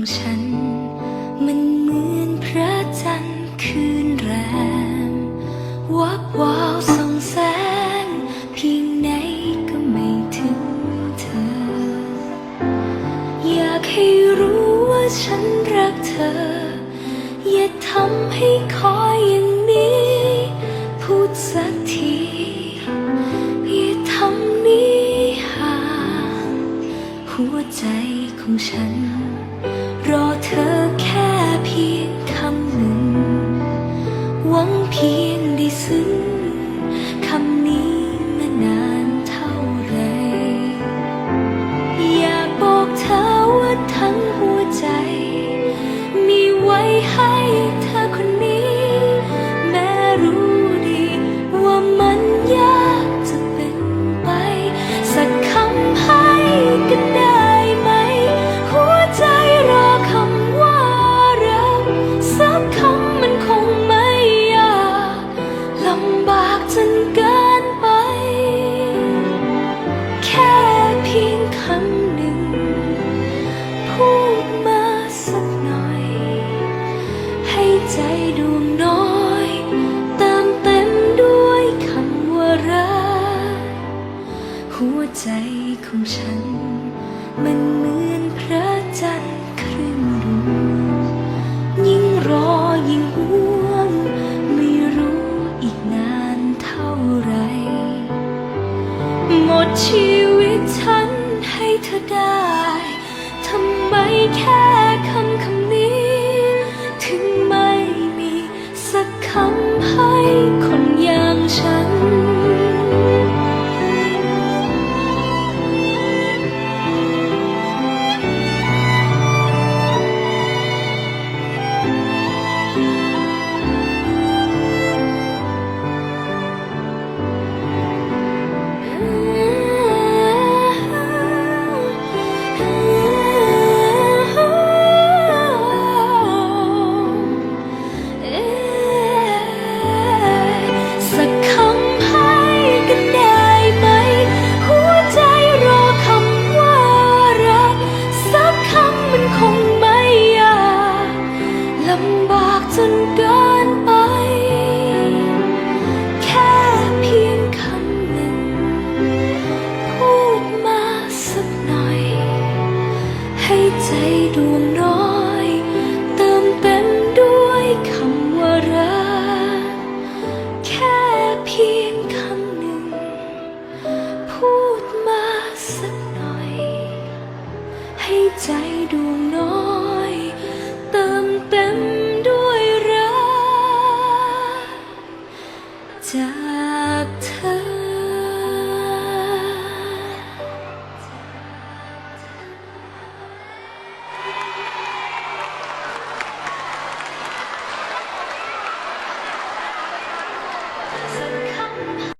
ของฉัน มันเหมือนพระจันทร์คืนแรมวับวาวส่องแสงเพียงไหนก็ไม่ถึงเธอ อยากให้รู้ว่าฉันรักเธอ อย่าทำให้คอยอย่างนี้ พูดสักทีอย่าทำนี้ห่างหัวใจของฉัน จนเกินไป แค่เพียงคำหนึ่ง พูดมาสักหน่อย ให้ใจดวงน้อยเติมเต็มด้วยคำว่ารักหัวใจของฉันมันเหมือน ชีวิตฉันให้เธอได้ ทำไมแค่ พูดมาสักหน่อย ให้ใจดวง